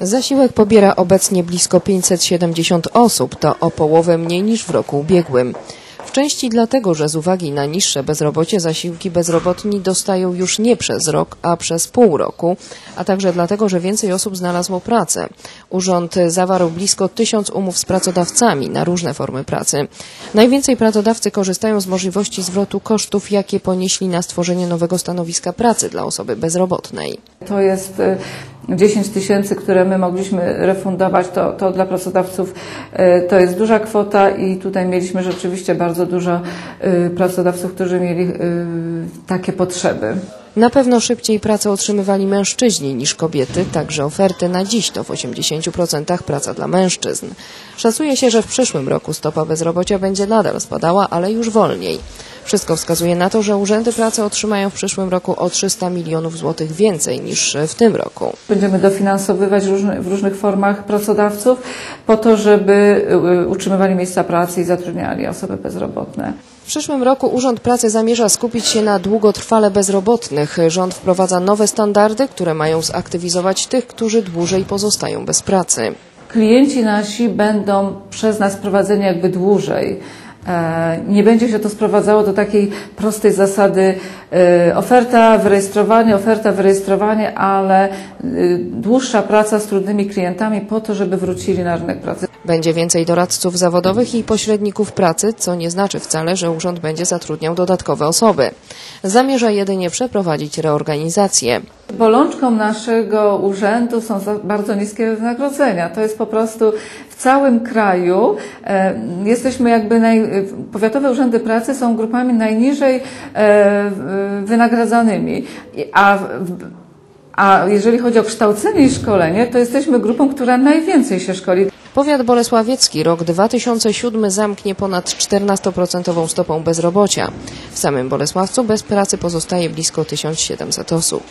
Zasiłek pobiera obecnie blisko 570 osób, to o połowę mniej niż w roku ubiegłym. W części dlatego, że z uwagi na niższe bezrobocie zasiłki bezrobotni dostają już nie przez rok, a przez pół roku, a także dlatego, że więcej osób znalazło pracę. Urząd zawarł blisko tysiąc umów z pracodawcami na różne formy pracy. Najwięcej pracodawcy korzystają z możliwości zwrotu kosztów, jakie ponieśli na stworzenie nowego stanowiska pracy dla osoby bezrobotnej. To jest y, 10 tysięcy, które my mogliśmy refundować, to, to dla pracodawców y, to jest duża kwota i tutaj mieliśmy rzeczywiście bardzo dużo y, pracodawców, którzy mieli y, takie potrzeby. Na pewno szybciej pracę otrzymywali mężczyźni niż kobiety, także oferty na dziś to w 80% praca dla mężczyzn. Szacuje się, że w przyszłym roku stopa bezrobocia będzie nadal spadała, ale już wolniej. Wszystko wskazuje na to, że urzędy pracy otrzymają w przyszłym roku o 300 milionów złotych więcej niż w tym roku. Będziemy dofinansowywać w różnych formach pracodawców po to, żeby y, utrzymywali miejsca pracy i zatrudniali osoby bezrobotne. W przyszłym roku Urząd Pracy zamierza skupić się na długotrwale bezrobotnych. Rząd wprowadza nowe standardy, które mają zaktywizować tych, którzy dłużej pozostają bez pracy. Klienci nasi będą przez nas prowadzeni jakby dłużej. E, Nie będzie się to sprowadzało do takiej prostej zasady e, oferta, wyrejestrowanie, oferta, wyrejestrowanie, ale e, dłuższa praca z trudnymi klientami po to, żeby wrócili na rynek pracy. Będzie więcej doradców zawodowych i pośredników pracy, co nie znaczy wcale, że urząd będzie zatrudniał dodatkowe osoby. Zamierza jedynie przeprowadzić reorganizację. Bolączką naszego urzędu są bardzo niskie wynagrodzenia. To jest po prostu w całym kraju. E, jesteśmy jakby naj, powiatowe urzędy pracy są grupami najniżej e, wynagradzanymi. A, a jeżeli chodzi o kształcenie i szkolenie, to jesteśmy grupą, która najwięcej się szkoli. Powiat bolesławiecki rok 2007 zamknie ponad 14% stopą bezrobocia. W samym Bolesławcu bez pracy pozostaje blisko 1700 osób.